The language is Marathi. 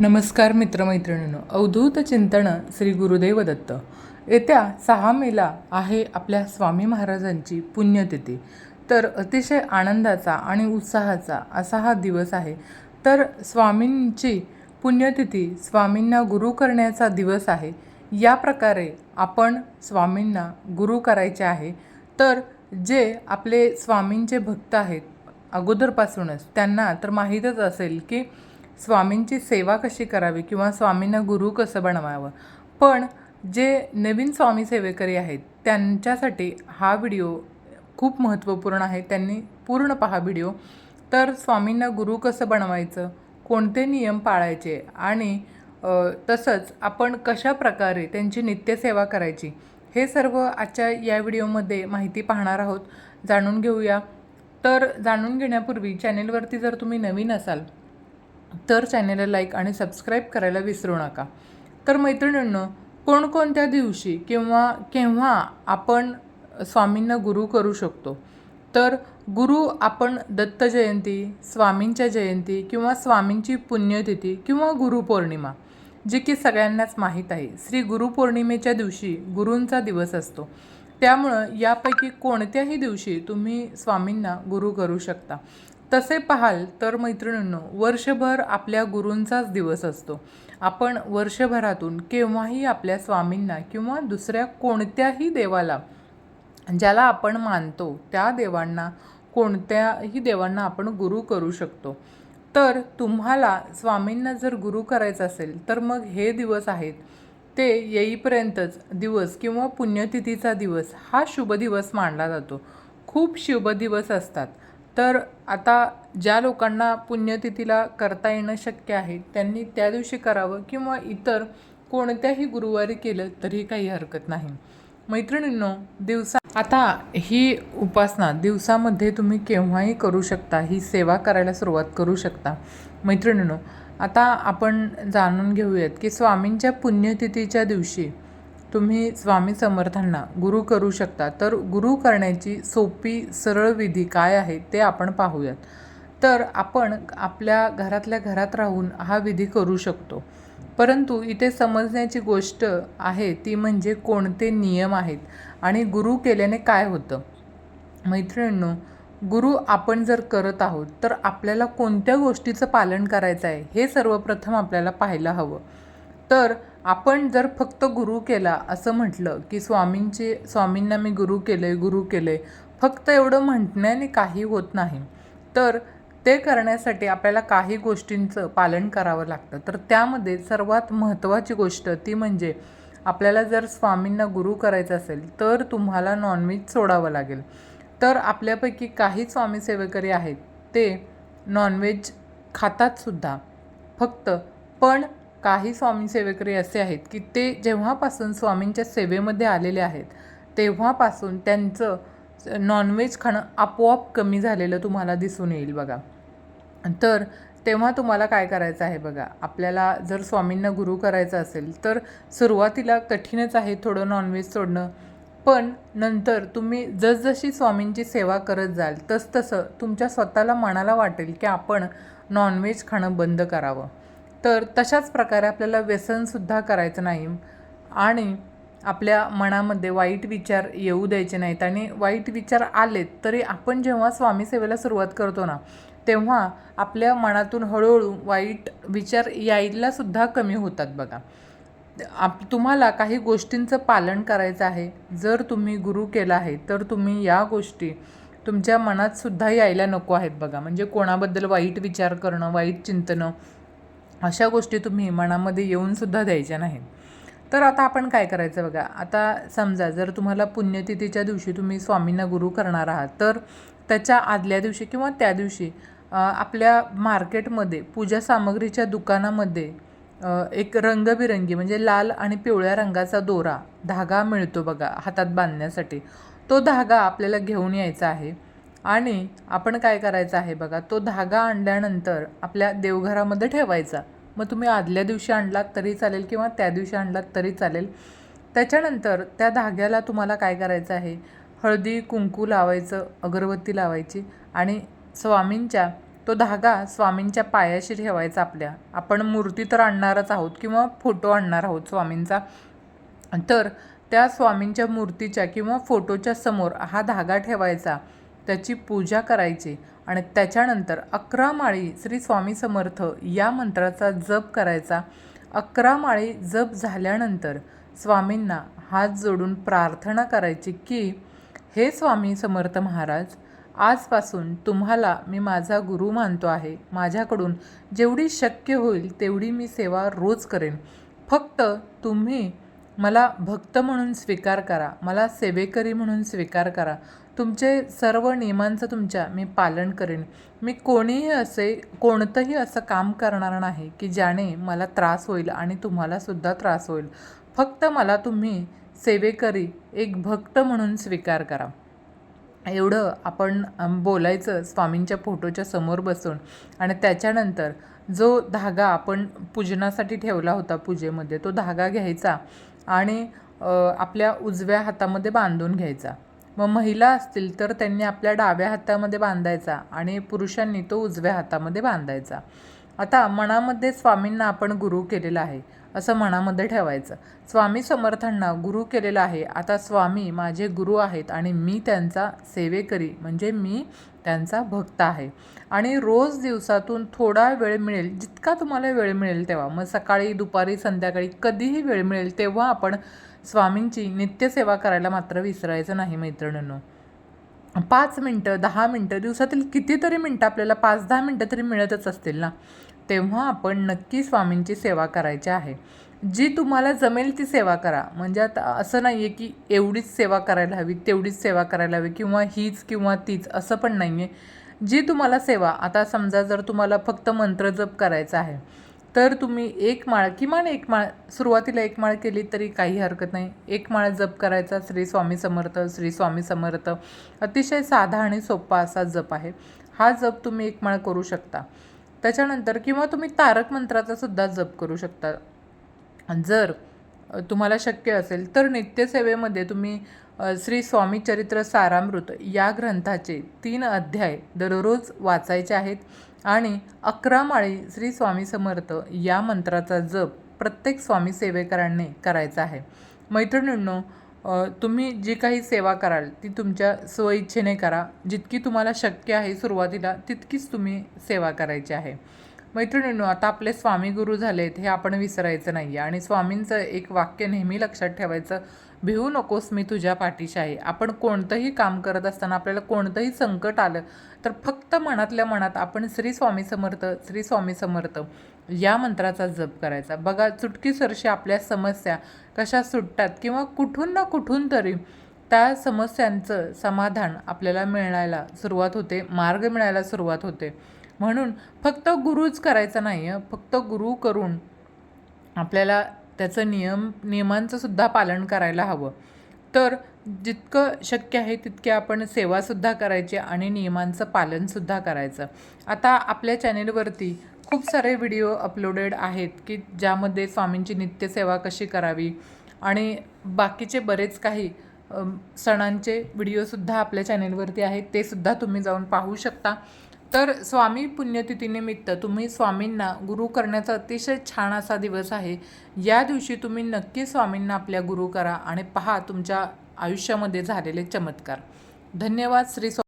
नमस्कार मित्रमैत्रिणींनो अवधूत चिंतन श्री गुरुदेव दत्त. येत्या सहा मेला आहे आपल्या स्वामी महाराजांची पुण्यतिथी. तर अतिशय आनंदाचा आणि उत्साहाचा असा हा दिवस आहे. तर स्वामींची पुण्यतिथी स्वामींना गुरु करण्याचा दिवस आहे. या प्रकारे आपण स्वामींना गुरु करायचे आहे. तर जे आपले स्वामींचे भक्त आहेत अगोदरपासूनच त्यांना तर माहीतच असेल की स्वामींची सेवा कशी करावी किंवा स्वामींना गुरु कसं बनवावं? पण जे नवीन स्वामी सेवेकरी आहेत त्यांच्यासाठी हा व्हिडिओ खूप महत्त्वपूर्ण आहे. त्यांनी पूर्ण पहा व्हिडिओ. तर स्वामींना गुरु कसं बनवायचं? कोणते नियम पाळायचे? आणि तसंच आपण कशा प्रकारे त्यांची नित्यसेवा करायची? हे सर्व आजच्या या व्हिडिओमध्ये माहिती पाहणार आहोत. जाणून घेऊया. तर जाणून घेण्यापूर्वी चॅनेलवरती जर तुम्ही नवीन असाल तर चॅनेलला लाईक आणि सबस्क्राईब करायला विसरू नका. तर मैत्रिणींनो कोणकोणत्या दिवशी किंवा केव्हा आपण स्वामींना गुरु करू शकतो? तर गुरु आपण दत्त जयंती स्वामींच्या जयंती किंवा स्वामींची पुण्यतिथी किंवा गुरुपौर्णिमा जी की सगळ्यांनाच माहीत आहे. श्री गुरुपौर्णिमेच्या दिवशी गुरूंचा दिवस असतो. त्यामुळं यापैकी कोणत्याही दिवशी तुम्ही स्वामींना गुरु करू शकता. तसे पाहाल तर मैत्रिणींनो वर्षभर आपल्या गुरूंचाच दिवस असतो. आपण वर्षभरातून केव्हाही आपल्या स्वामींना किंवा दुसऱ्या कोणत्याही देवाला ज्याला आपण मानतो त्या देवांना कोणत्याही देवांना आपण गुरु करू शकतो. तर तुम्हाला स्वामींना जर गुरु करायचं असेल तर मग हे दिवस आहेत. ते येईपर्यंतच दिवस किंवा पुण्यतिथीचा दिवस हा शुभ दिवस मानला जातो. खूप शुभ दिवस असतात. तर आता ज्या लोकांना पुण्यतिथीला करता येणं शक्य आहे त्यांनी त्या दिवशी करावं किंवा इतर कोणत्याही गुरुवारी केलं तरी काही हरकत नाही. मैत्रिणींनो दिवसा आता ही उपासना दिवसामध्ये तुम्ही केव्हाही करू शकता ही सेवा करायला सुरुवात करू शकता. मैत्रिणींनो आता आपण जाणून घेऊयात की स्वामींच्या पुण्यतिथीच्या दिवशी तुम्ही स्वामी समर्थांना गुरु करू शकता. तर गुरु करण्याची सोपी सरळ विधी काय आहे ते आपण पाहूयात. तर आपण आपल्या घरातल्या घरात राहून हा विधी करू शकतो. परंतु इथे समजण्याची गोष्ट आहे ती म्हणजे कोणते नियम आहेत आणि गुरु केल्याने काय होतं? मैत्रिणींनो गुरु आपण जर करत आहोत तर आपल्याला कोणत्या गोष्टीचं पालन करायचं आहे हे सर्वप्रथम आपल्याला पाहायला हवं. तर आपण जर फक्त गुरु केला असं म्हटलं की स्वामींचे स्वामींना मी गुरु केले गुरु केले फक्त एवढं म्हटण्याने काही होत नाही. तर ते करण्यासाठी आपल्याला काही गोष्टींचं पालन करावं लागतं. तर त्यामध्ये सर्वात महत्त्वाची गोष्ट ती म्हणजे आपल्याला जर स्वामींना गुरु करायचं असेल तर तुम्हाला नॉनव्हेज सोडावं लागेल. तर आपल्यापैकी काही स्वामी सेवेकरी आहेत ते नॉनव्हेज खातातसुद्धा फक्त पण काही स्वामी सेवेकरी असे आहेत की ते जेव्हापासून स्वामींच्या सेवेमध्ये आलेले आहेत तेव्हापासून त्यांचं नॉनव्हेज खाणं आपोआप कमी झालेलं तुम्हाला दिसून येईल बघा. तर तेव्हा तुम्हाला काय करायचं आहे बघा आपल्याला जर स्वामींना गुरु करायचं असेल तर सुरुवातीला कठीणच आहे थोडं नॉनव्हेज सोडणं. पण नंतर तुम्ही जसजशी स्वामींची सेवा करत जाल तसतसं तुमच्या स्वतःला मनाला वाटेल की आपण नॉनव्हेज खाणं बंद करावं. तर तशाच प्रकारे आपल्याला व्यसनसुद्धा करायचं नाही. आणि आपल्या मनामध्ये वाईट विचार येऊ द्यायचे नाहीत. आणि वाईट विचार आलेत तरी आपण जेव्हा स्वामी सेवेला सुरुवात करतो ना तेव्हा आपल्या मनातून हळूहळू वाईट विचार यायलासुद्धा कमी होतात बघा. आप तुम्हाला काही गोष्टींचं पालन करायचं आहे जर तुम्ही गुरु केला आहे तर तुम्ही या गोष्टी तुमच्या मनात सुद्धा यायला नको आहेत बघा. म्हणजे कोणाबद्दल वाईट विचार करणं वाईट चिंतनं अशा गोष्टी तुम्ही मनामध्ये येऊनसुद्धा द्यायच्या नाहीत. तर आता आपण काय करायचं बघा आता समजा जर तुम्हाला पुण्यतिथीच्या दिवशी तुम्ही स्वामींना गुरु करणार आहात तर त्याच्या आदल्या दिवशी किंवा त्या दिवशी आपल्या मार्केटमध्ये पूजा सामग्रीच्या दुकानामध्ये एक रंगबिरंगी म्हणजे लाल आणि पिवळ्या रंगाचा दोरा धागा मिळतो बघा हातात बांधण्यासाठी. तो धागा आपल्याला घेऊन यायचा आहे. आणि आपण काय करायचं आहे बघा तो धागा आणल्यानंतर आपल्या देवघरामध्ये ठेवायचा. मग तुम्ही आदल्या दिवशी आणलात तरी चालेल किंवा त्या दिवशी आणलात तरी चालेल. त्याच्यानंतर त्या धाग्याला तुम्हाला काय करायचं आहे? हळदी कुंकू लावायचं अगरबत्ती लावायची आणि स्वामींच्या तो धागा स्वामींच्या पायाशी ठेवायचा आपल्या. आपण मूर्ती तर आणणारच आहोत किंवा फोटो आणणार आहोत स्वामींचा. तर त्या स्वामींच्या मूर्तीच्या किंवा फोटोच्या समोर हा धागा ठेवायचा. त्याची पूजा करायची आणि त्याच्यानंतर अकरा माळी श्री स्वामी समर्थ या मंत्राचा जप करायचा. अकरा माळी जप झाल्यानंतर स्वामींना हात जोडून प्रार्थना करायची की हे स्वामी समर्थ महाराज आजपासून तुम्हाला मी माझा गुरु मानतो आहे. माझ्याकडून जेवढी शक्य होईल तेवढी मी सेवा रोज करेन. फक्त तुम्ही मला भक्त म्हणून स्वीकार करा मला सेवेकरी म्हणून स्वीकार करा. तुमचे सर्व नियमांचं तुमच्या मी पालन करेन. मी कोणीही असे कोणतंही असं काम करणार नाही की ज्याने मला त्रास होईल आणि तुम्हालासुद्धा त्रास होईल. फक्त मला तुम्ही सेवेकरी एक भक्त म्हणून स्वीकार करा. एवढं आपण बोलायचं स्वामींच्या फोटोच्या समोर बसून. आणि त्याच्यानंतर जो धागा आपण पूजनासाठी ठेवला होता पूजेमध्ये तो धागा घ्यायचा. आणि आपल्या उजव्या हातामध्ये बांधून घ्यायचा. मग महिला असतील तर त्यांनी आपल्या डाव्या हातामध्ये बांधायचा आणि पुरुषांनी तो उजव्या हातामध्ये बांधायचा. आता मनामध्ये स्वामींना आपण गुरु केलेला आहे. असं मनामध्ये ठेवायचं. स्वामी समर्थांना गुरु केलेला आहे. आता स्वामी माझे गुरु आहेत आणि मी त्यांचा सेवेकरी म्हणजे मी त्यांचा भक्त आहे. आणि रोज दिवसातून थोडा वेळ मिळेल जितका तुम्हाला वेळ मिळेल तेव्हा. मग सकाळी दुपारी संध्याकाळी कधीही वेळ मिळेल तेव्हा आपण स्वामींची नित्यसेवा करायला मात्र विसरायचं नाही मैत्रिणींनो. पाच मिनटं दहा मिनटं दिवसातील कितीतरी मिनटं आपल्याला पाच दहा मिनटं तरी मिळतच असतील ना? तेव्हा आपण नक्की स्वामींची सेवा करायची आहे. जी तुम्हाला जमेल ती सेवा करा. म्हणजे आता असं नाही आहे की एवढीच सेवा करायला हवी तेवढीच सेवा करायला हवी किंवा हीच किंवा तीच असं पण नाही आहे जी तुम्हाला सेवा आता समजा जर तुम्हाला फक्त मंत्रजप करायचा आहे तर तुम्ही एक माळ किमान एक माळ सुरुवातीला एक माळ केली तरी काही हरकत नाही. एक माळ जप करायचा श्री स्वामी समर्थ श्री स्वामी समर्थ. अतिशय साधा आणि सोपा असा जप आहे. हा जप तुम्ही एक माळ करू शकता. त्याच्यानंतर किंवा तुम्ही तारक मंत्राचा सुद्धा जप करू शकता. जर तुम्हाला शक्य असेल तर नित्यसेवेमध्ये तुम्ही श्री स्वामी चरित्र सारामृत या ग्रंथाचे तीन अध्याय दररोज वाचायचे आहेत आणि अकरा माळी श्री स्वामी समर्थ या मंत्राचा जप प्रत्येक स्वामी सेवेकरांनी करायचा आहे. मैत्रिणींनो तुम्ही जी काही सेवा कराल ती तुमच्या स्वइच्छेने करा. जितकी तुम्हाला शक्य आहे सुरुवातीला तितकीच तुम्ही सेवा करायची आहे. मैत्रिणींनो आता आपले स्वामी गुरु झालेत हे आपण विसरायचं नाही आहे आणि स्वामींचं एक वाक्य नेहमी लक्षात ठेवायचं भिवू नकोस मी तुझ्या पाठीशी आहे. आपण कोणतंही काम करत असताना आपल्याला कोणतंही संकट आलं तर फक्त मनातल्या मनात आपण श्री स्वामी समर्थ श्री स्वामी समर्थ या मंत्राचा जप करायचा. बघा चुटकीसरशी आपल्या समस्या कशा सुटतात किंवा कुठून ना कुठून तरी त्या समस्यांचं समाधान आपल्याला मिळायला सुरुवात होते मार्ग मिळायला सुरुवात होते. म्हणून फक्त गुरुच करायचा नाही आहे फक्त गुरु करून आपल्याला त्याचं नियम नियमांचंसुद्धा पालन करायला हवं. तर जितकं शक्य आहे तितके आपण सेवासुद्धा करायची आणि नियमांचं पालनसुद्धा करायचं. आता आपल्या चॅनेलवरती खूप सारे व्हिडिओ अपलोडेड आहेत की ज्यामध्ये स्वामींची नित्यसेवा कशी करावी आणि बाकीचे बरेच काही सणांचे व्हिडिओसुद्धा आपल्या चॅनेलवरती आहेत ते सुद्धा तुम्ही जाऊन पाहू शकता. तर स्वामी पुण्यतिथीनिमित्त तुम्ही स्वामींना गुरु करण्याचा अतिशय छान असा दिवस आहे. या दिवशी तुम्ही नक्की स्वामींना आपल्या गुरु करा आणि पहा तुमच्या आयुष्यामध्ये झालेले चमत्कार. धन्यवाद श्री स्वा